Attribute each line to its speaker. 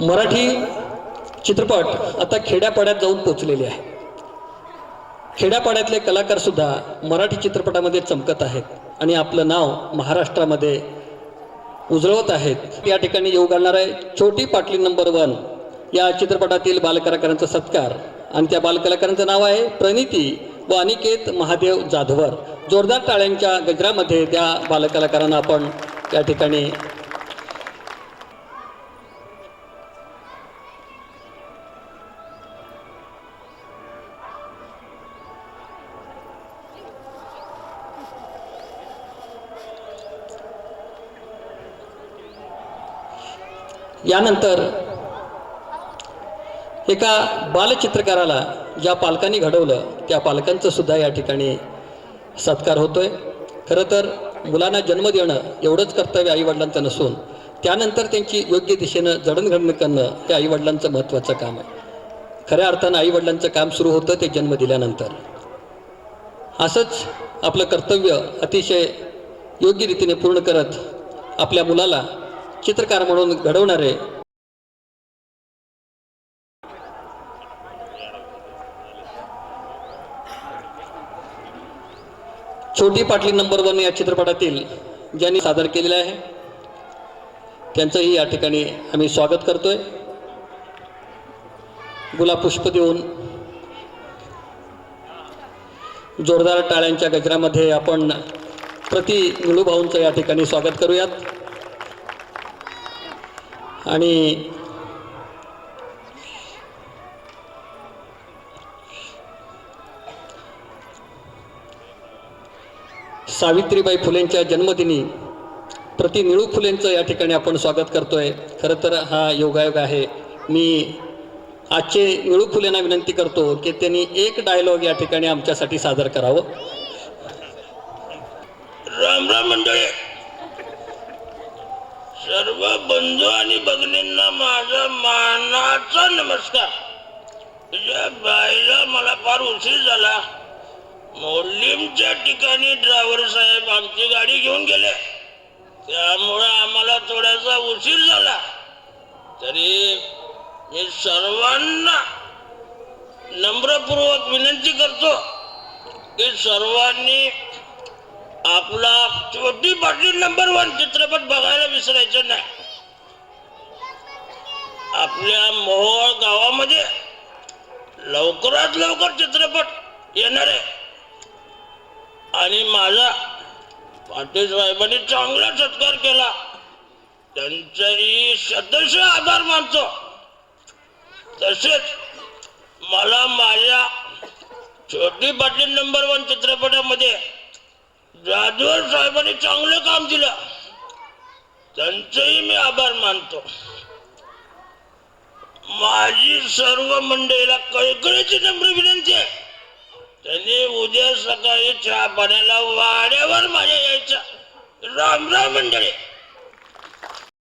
Speaker 1: मराठी चित्रपट आता खेड्यापाड्यात जाऊन पोचलेले आहे. खेड्यापाड्यातले कलाकार सुद्धा मराठी चित्रपटामध्ये चमकत आहेत आणि आपलं नाव महाराष्ट्रामध्ये उजळवत आहेत. या ठिकाणी येऊ घालणार आहे छोटी पाटली नंबर वन या चित्रपटातील बालकलाकारांचा सत्कार. आणि त्या बालकलाकारांचं नाव आहे प्रणिती व अनिकेत महादेव जाधवर. जोरदार टाळ्यांच्या गजरामध्ये त्या बालकलाकारांना आपण या ठिकाणी यानंतर एका बालचित्रकाराला ज्या पालकांनी घडवलं त्या पालकांचं सुद्धा या ठिकाणी सत्कार होतोय. खरं तर मुलांना जन्म देणं एवढंच कर्तव्य आईवडिलांचं नसून त्यानंतर त्यांची योग्य दिशेनं जडणघडण करणं हे आईवडिलांचं महत्त्वाचं काम आहे. खऱ्या अर्थानं आईवडिलांचं काम सुरू होतं ते जन्म दिल्यानंतर. असंच आपलं कर्तव्य अतिशय योग्य रीतीने पूर्ण करत आपल्या मुलाला चित्रकार म्हणून घडवणारे. छोटी पाटली नंबर वन या चित्रपटातील ज्यांनी सादर केलेलं आहे त्यांचंही या ठिकाणी आम्ही स्वागत करतोय. गुलाब पुष्प देऊन जोरदार टाळ्यांच्या गजरामध्ये आपण प्रति निळूभाऊंचं या ठिकाणी स्वागत करूयात. आणि सावित्रीबाई फुलेंच्या जन्मदिनी प्रति निळू फुलेंचं या ठिकाणी आपण स्वागत करतोय. खरं तर हा योगायोग आहे. मी आजचे निळू फुलेंना विनंती करतो की त्यांनी एक डायलॉग या ठिकाणी आमच्यासाठी सादर करावं.
Speaker 2: राम राम मंडळी. सर्व बंधू आणि भगिनींना माझा मानाचा नमस्कार. तुझ्या बाईला मला फार उशीर झाला. मोलिमच्या ठिकाणी ड्रायव्हर साहेब आमची गाडी घेऊन गेले. त्यामुळं आम्हाला थोडासा उशीर झाला. तरी मी सर्वांना नम्रपूर्वक विनंती करतो की सर्वांनी आपला छोटी पाटील नंबर वन चित्रपट बघायला विसरायचं नाही. आपल्या मोहोळ गावामध्ये लवकरात लवकर चित्रपट येणार आहे. आणि माझा पाटील साहेबांनी चांगला सत्कार केला. त्यांचाही सदस्य आभार मानतो. तसेच मला माझ्या छोटी पाटील नंबर वन चित्रपटामध्ये जाधवर साहेबांनी चांगलं काम दिलं. त्यांचंही मी आभार मानतो. माझी सर्व मंडळीला कळकळीची नम्र विनंती आहे. त्यांनी उद्या सकाळी चहा पाण्याला वाड्यावर माझ्या यायचा. राम राम मंडळी.